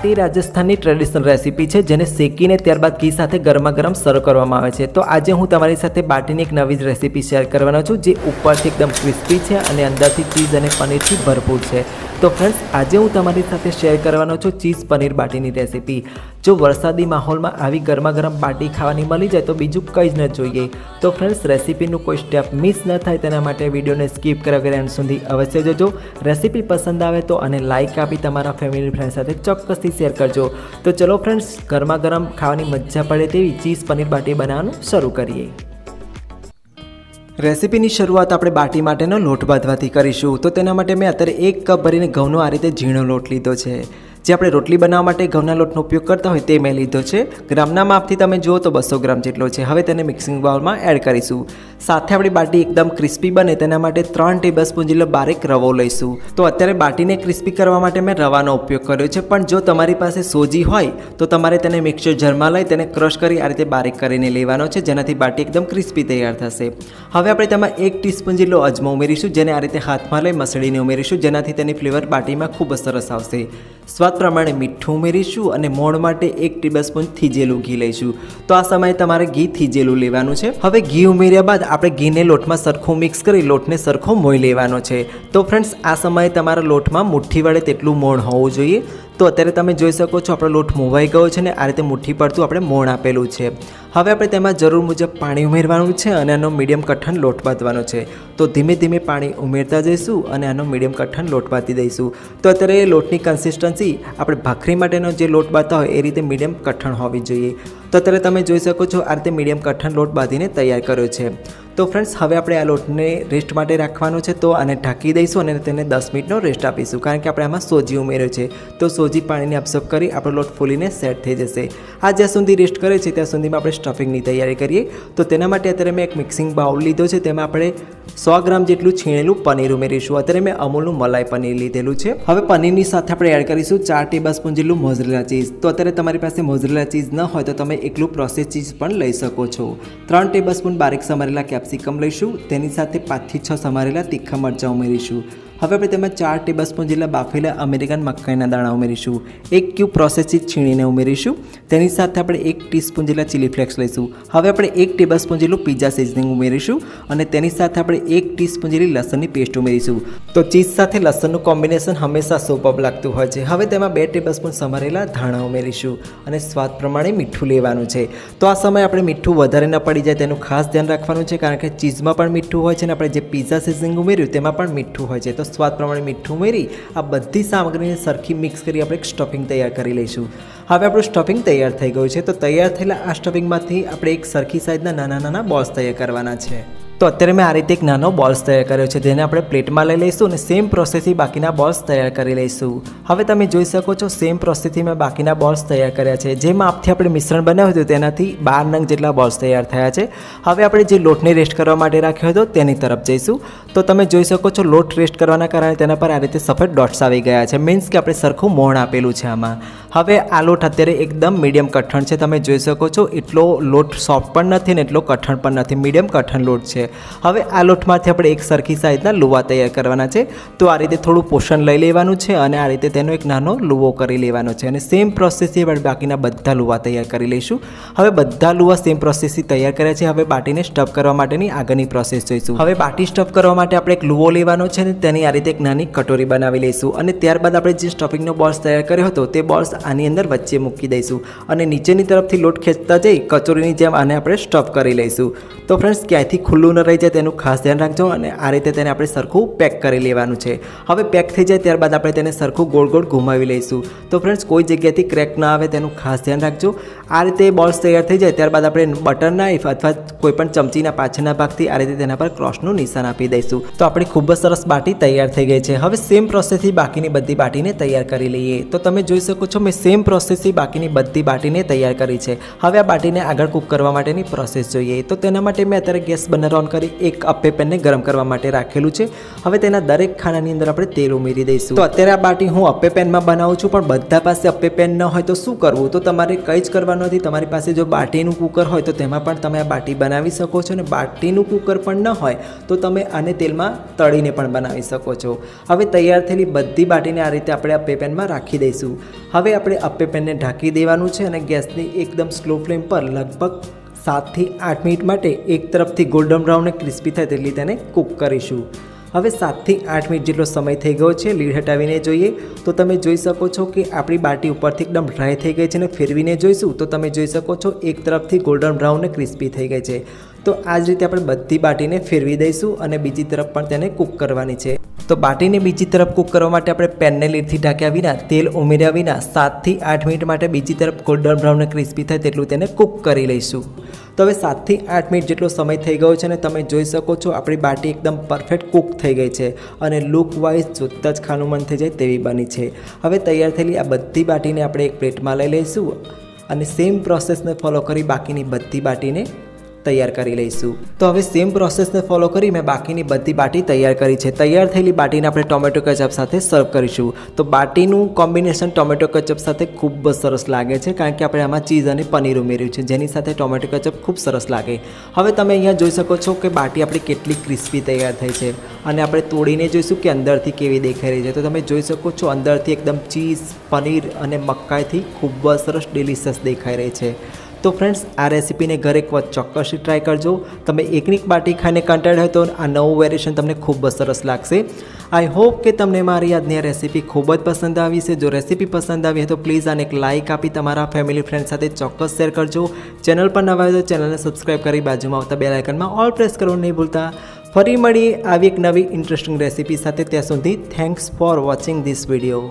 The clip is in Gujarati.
બાટી રાજસ્થાનની ટ્રેડિશનલ રેસીપી છે, જેને શેકીને ત્યારબાદ ઘી સાથે ગરમા ગરમ સર્વ કરવામાં આવે છે. તો આજે હું તમારી સાથે બાટીની એક નવી જ રેસીપી શેર કરવાનો છું, જે ઉપરથી એકદમ ક્રિસ્પી છે અને અંદરથી ચીઝ અને પનીરથી ભરપૂર છે. તો ફ્રેન્ડ્સ આજે હું તમારી સાથે શેર કરવાનો છું ચીઝ પનીર બાટીની રેસીપી જો વરસાદી માહોલમાં આવી ગરમા ગરમ બાટી ખાવાની મળી જાય, તો બીજું કંઈ જ ન જોઈએ. તો ફ્રેન્ડ્સ રેસીપીનું કોઈ સ્ટેપ મિસ ન થાય, તેના માટે વિડીયોને સ્કીપ કર્યા વગર સુધી અવશ્ય જોજો. રેસીપી પસંદ આવે તો અને લાઇક આપી તમારા ફેમિલી ફ્રેન્ડ સાથે ચોક્કસથી શેર કરજો. તો ચલો ફ્રેન્ડ્સ ગરમા ગરમ ખાવાની મજા પડે તેવી ચીઝ પનીર બાટી બનાવવાનું શરૂ કરીએ. રેસીપીની શરૂઆત આપણે બાટી માટેનો લોટ બાંધવાથી કરીશું. તો તેના માટે મેં અત્યારે એક કપ ભરીને ઘઉંનો આ રીતે ઝીણો લોટ લીધો છે. જે આપણે રોટલી બનાવવા માટે ઘઉંના લોટનો ઉપયોગ કરતા હોય તે મેં લીધો છે. ગ્રામના માપથી તમે જુઓ તો બસો ગ્રામ જેટલો છે. હવે તેને મિક્સિંગ બાઉલમાં એડ કરીશું. સાથે આપણી બાટી એકદમ ક્રિસ્પી બને તેના માટે ત્રણ ટેબલ સ્પૂન જેટલો બારીક રવો લઈશું. તો અત્યારે બાટીને ક્રિસ્પી કરવા માટે મેં રવાનો ઉપયોગ કર્યો છે. પણ જો તમારી પાસે સોજી હોય, તો તમારે તેને મિક્સર જરમાં લઈ તેને ક્રશ કરી આ રીતે બારીક કરીને લેવાનો છે, જેનાથી બાટી એકદમ ક્રિસ્પી તૈયાર થશે. હવે આપણે તેમાં એક ટીસ્પૂન જેટલો અજમો ઉમેરીશું, જેને આ રીતે હાથમાં લઈ મસળીને ઉમેરીશું, જેનાથી તેની ફ્લેવર બાટીમાં ખૂબ સરસ આવશે. સ્વાદ પ્રમાણે મીઠું ઉમેરીશું અને મોણ માટે એક ટેબલ સ્પૂન થીજેલું ઘી લઈશું. તો આ સમયે તમારે ઘી થીજેલું લેવાનું છે. હવે ઘી ઉમેર્યા બાદ આપણે ઘીને લોટમાં સરખું મિક્સ કરી લોટને સરખો મોઈ લેવાનો છે. તો ફ્રેન્ડ્સ આ સમયે તમારા લોટમાં મુઠ્ઠી વડે તેટલું મોણ હોવું જોઈએ. તો અત્યારે તમે જોઈ શકો છો, આપણો લોટ મોવાઈ ગયો છે ને આ રીતે મુઠ્ઠી પડતું આપણે મોણ આપેલું છે. હવે આપણે તેમાં જરૂર મુજબ પાણી ઉમેરવાનું છે અને આનો મીડિયમ કઠણ લોટ બાંધવાનો છે. તો ધીમે ધીમે પાણી ઉમેરતા જઈશું અને આનો મીડિયમ કઠણ લોટ બાંધી દઈશું. તો અત્યારે લોટની કન્સિસ્ટન્સી આપણે ભાખરી માટેનો જે લોટ બાંધતા હોય એ રીતે મીડિયમ કઠણ હોવી જોઈએ. તો અત્યારે તમે જોઈ શકો છો, આ રીતે મીડિયમ કઠણ લોટ બાંધીને તૈયાર કર્યો છે. તો ફ્રેન્ડ્સ હવે આપણે આ લોટને રેસ્ટ માટે રાખવાનો છે, તો આને ઢાંકી દઈશું અને તેને દસ મિનિટનો રેસ્ટ આપીશું, કારણ કે આપણે આમાં સોજી ઉમેર્યો છે. તો સોજી પાણીને અબ્સર્વ કરી આપણો લોટ ફૂલીને સેટ થઈ જશે. આ જ્યાં સુધી રેસ્ટ કરે છે, ત્યાં સુધીમાં આપણે સ્ટફિંગની તૈયારી કરીએ. તો તેના માટે અત્યારે મેં એક મિક્સિંગ બાઉલ લીધો છે, તેમાં આપણે સો ગ્રામ જેટલું છીણેલું પનીર ઉમેરીશું. અત્યારે મેં અમૂલનું મલાઈ પનીર લીધેલું છે. હવે પનીરની સાથે આપણે એડ કરીશું ચાર ટેબલ સ્પૂન જેટલું મોઝરેલા ચીઝ તો અત્યારે તમારી પાસે મોઝરેલા ચીઝ ન હોય, તો તમે એકલું પ્રોસેસ ચીઝ પણ લઈ શકો છો. ત્રણ ટેબલ સ્પૂન બારીક સમારેલા કેપ્સિકમ લઈશું. તેની સાથે પાંચથી છ સમારેલા તીખા મરચાં ઉમેરીશું. હવે આપણે તેમાં ચાર ટેબલ સ્પૂન જેટલા બાફેલા અમેરિકન મકાઈના દાણા ઉમેરીશું. એક ક્યુબ પ્રોસેસ છીણીને ઉમેરીશું. તેની સાથે આપણે એક ટીસ્પૂન જેટલા ચીલી ફ્લેક્સ લઈશું. હવે આપણે એક ટેબલ સ્પૂન જેટલું પિઝા સિઝનિંગ ઉમેરીશું અને તેની સાથે આપણે એક ટીસ્પૂન જેટલી લસણની પેસ્ટ ઉમેરીશું. તો ચીઝ સાથે લસણનું કોમ્બિનેશન હંમેશા સોપઅપ લાગતું હોય છે. હવે તેમાં બે ટેબલ સ્પૂન સમારેલા ધાણા ઉમેરીશું અને સ્વાદ પ્રમાણે મીઠું લેવાનું છે. તો આ સમયે આપણે મીઠું વધારે ન પડી જાય તેનું ખાસ ધ્યાન રાખવાનું છે, કારણ કે ચીઝમાં પણ મીઠું હોય છે અને આપણે જે પિઝા સિઝનિંગ ઉમેર્યું તેમાં પણ મીઠું હોય છે. તો સ્વાદ પ્રમાણે મીઠું ઉમેરી આ બધી સામગ્રીને સરખી મિક્સ કરી આપણે એક સ્ટફિંગ તૈયાર કરી લઈશું. હવે આપણું સ્ટફિંગ તૈયાર થઈ ગયું છે, તો તૈયાર થયેલા આ સ્ટફિંગમાંથી આપણે એક સરખી સાઇઝના નાના નાના બોલ્સ તૈયાર કરવાના છે. તો અત્યારે મેં આ રીતે એક નાનો બોલ્સ તૈયાર કર્યો છે, જેને આપણે પ્લેટમાં લઈ લઈશું અને સેમ પ્રોસેસથી બાકીના બોલ્સ તૈયાર કરી લઈશું. હવે તમે જોઈ શકો છો સેમ પ્રોસેસથી મેં બાકીના બોલ્સ તૈયાર કર્યા છે. જે માપથી આપણે મિશ્રણ બનાવ્યું હતું, તેનાથી બાર નંગ જેટલા બોલ્સ તૈયાર થયા છે. હવે આપણે જે લોટને રેસ્ટ કરવા માટે રાખ્યો હતો, તેની તરફ જઈશું. તો તમે જોઈ શકો છો, લોટ રેસ્ટ કરવાના કારણે તેના પર આ રીતે સફેદ ડોટ્સ આવી ગયા છે. મીન્સ કે આપણે સરખું મોણ આપેલું છે આમાં. હવે આ લોટ અત્યારે એકદમ મીડિયમ કઠણ છે. તમે જોઈ શકો છો, એટલો લોટ સોફ્ટ પણ નથી ને એટલો કઠણ પણ નથી. મીડિયમ કઠણ લોટ છે. હવે આ લોટમાંથી આપણે એક સરખી સાઈઝના લુવા તૈયાર કરવાના છે. તો આ રીતે થોડું પોષણ લઈ લેવાનું છે અને આ રીતે તેનો એક નાનો લુવો કરી લેવાનો છે. અને સેમ પ્રોસેસથી આપણે બાકીના બધા લુવા તૈયાર કરી લઈશું. હવે બધા લુવા સેમ પ્રોસેસથી તૈયાર કર્યા છે. હવે બાટીને સ્ટફ કરવા માટેની આગળની પ્રોસેસ જોઈશું. હવે બાટી સ્ટફ કરવા માટે આપણે એક લુવો લેવાનો છે અને તેની આ રીતે એક નાની કટોરી બનાવી લઈશું. અને ત્યારબાદ આપણે જે સ્ટફિંગનો બોલ્સ તૈયાર કર્યો હતો, તે બોલ્સ આની અંદર વચ્ચે મૂકી દઈશું. અને નીચેની તરફથી લોટ ખેંચતા જઈ કચોરીની જેમ આને આપણે સ્ટફ કરી લઈશું. તો ફ્રેન્ડ્સ ક્યાંયથી ખુલ્લું ન રહી જાય તેનું ખાસ ધ્યાન રાખજો અને આ રીતે તેને આપણે સરખું પેક કરી લેવાનું છે. હવે પેક થઈ જાય ત્યારબાદ આપણે તેને સરખું ગોળ ગોળ ઘુમાવી લઈશું. તો ફ્રેન્ડ્સ કોઈ જગ્યાએથી ક્રેક ના આવે તેનું ખાસ ધ્યાન રાખજો. આ રીતે બોલ્સ તૈયાર થઈ જાય, ત્યારબાદ આપણે બટર નાઇફ અથવા કોઈપણ ચમચીના પાછળના ભાગથી આ રીતે તેના પર ક્રોસનું નિશાન આપી દઈશું. તો આપણી ખૂબ જ સરસ બાટી તૈયાર થઈ ગઈ છે. હવે સેમ પ્રોસેસથી બાકીની બધી બાટીને તૈયાર કરી લઈએ. તો તમે જોઈ શકો છો, મેં સેમ પ્રોસેસથી બાકીની બધી બાટીને તૈયાર કરી છે. હવે આ બાટીને આગળ કૂક કરવા માટેની પ્રોસેસ જોઈએ. તો તેના માટે મેં અત્યારે ગેસ બર્નર ઓન કરી એક અપ્પે પેનને ગરમ કરવા માટે રાખેલું છે. હવે તેના દરેક ખાનાની અંદર આપણે તેલ ઉમેરી દઈશું. તો અત્યારે આ બાટી હું અપ્પે પેનમાં બનાવું છું, પણ બધા પાસે અપ્પે પેન ન હોય તો શું કરવું? તો તમારે કંઈ જ કરવાનું નથી. તમારી પાસે જો બાટીનું કુકર હોય તો તેમાં પણ તમે આ બાટી બનાવી શકો છો અને બાટીનું કુકર પણ ન હોય તો તમે આને તેલમાં તળીને પણ બનાવી શકો છો. હવે તૈયાર થયેલી બધી બાટીને આ રીતે આપણે અપ્પે પેનમાં રાખી દઈશું. હવે આપણે અપ્પે પેનને ઢાંકી દેવાનું છે અને ગેસની એકદમ સ્લો ફ્લેમ પર લગભગ સાતથી આઠ મિનિટ માટે એક તરફથી ગોલ્ડન બ્રાઉન અને ક્રિસ્પી થાય તેટલી તેને કૂક કરીશું. હવે સાતથી આઠ મિનિટ જેટલો સમય થઈ ગયો છે, લીડ હટાવીને જોઈએ. તો તમે જોઈ શકો છો કે આપણી બાટી ઉપરથી એકદમ ડ્રાય થઈ ગઈ છે અને ફેરવીને જોઈશું તો તમે જોઈ શકો છો એક તરફથી ગોલ્ડન બ્રાઉન ક્રિસ્પી થઈ ગઈ છે. તો આ જ રીતે આપણે બધી બાટીને ફેરવી દઈશું અને બીજી તરફ પણ તેને કૂક કરવાની છે. તો બાટીને બીજી તરફ કૂક કરવા માટે આપણે પેનને લીડથી ઢાંક્યા વિના, તેલ ઉમેર્યા વિના સાતથી આઠ મિનિટ માટે બીજી તરફ ગોલ્ડન બ્રાઉન ક્રિસ્પી થાય તેટલું તેને કૂક કરી લઈશું. તો હવે સાતથી આઠ મિનિટ જેટલો સમય થઈ ગયો છે અને તમે જોઈ શકો છો આપણી બાટી એકદમ પરફેક્ટ કૂક થઈ ગઈ છે અને લુક વાઇઝ જોતાં જ ખાનું મન થઈ જાય તેવી બની છે. હવે તૈયાર થયેલી આ બધી બાટીને આપણે એક પ્લેટમાં લઈ લઈશું અને સેમ પ્રોસેસને ફોલો કરી બાકીની બધી બાટીને તૈયાર કરી લઈશું. તો હવે સેમ પ્રોસેસને ફોલો કરી મેં બાકીની બધી બાટી તૈયાર કરી છે. તૈયાર થયેલી બાટીને આપણે ટોમેટો કેચઅપ સાથે સર્વ કરીશું. તો બાટીનું કોમ્બિનેશન ટોમેટો કેચઅપ સાથે ખૂબ જ સરસ લાગે છે, કારણ કે આપણે આમાં ચીઝ અને પનીર ઉમેર્યું છે, જેની સાથે ટોમેટો કેચઅપ ખૂબ સરસ લાગે. હવે તમે અહીંયા જોઈ શકો છો કે બાટી આપણી કેટલી ક્રિસ્પી તૈયાર થઈ છે અને આપણે તોડીને જોઈશું કે અંદરથી કેવી દેખાઈ રહી છે. તો તમે જોઈ શકો છો અંદરથી એકદમ ચીઝ, પનીર અને મકાઈથી ખૂબ જ સરસ ડિલિશિયસ દેખાઈ રહી છે. તો ફ્રેન્ડ્સ આ રેસીપીને ઘરે એક વખત ચોક્કસથી ટ્રાય કરજો. તમે એકની બાટી ખાઈને કંટાળ્યા હોય તો આ નવું વેરિએશન તમને ખૂબ જ સરસ લાગશે. આઈ હોપ કે તમને મારી આજની રેસીપી ખૂબ જ પસંદ આવી છે. જો રેસીપી પસંદ આવી હોય તો પ્લીઝ આને એક લાઇક આપી તમારા ફેમિલી ફ્રેન્ડ સાથે ચોક્કસ શેર કરજો. ચેનલ પર નવા હોય તો ચેનલને સબસ્ક્રાઈબ કરી બાજુમાં આવતા બે આઇકનમાં ઓલ પ્રેસ કરવાનું નહીં ભૂલતા. ફરી મળીએ આવી એક નવી ઇન્ટરેસ્ટિંગ રેસીપી સાથે. ત્યાં સુધી thanks for watching this video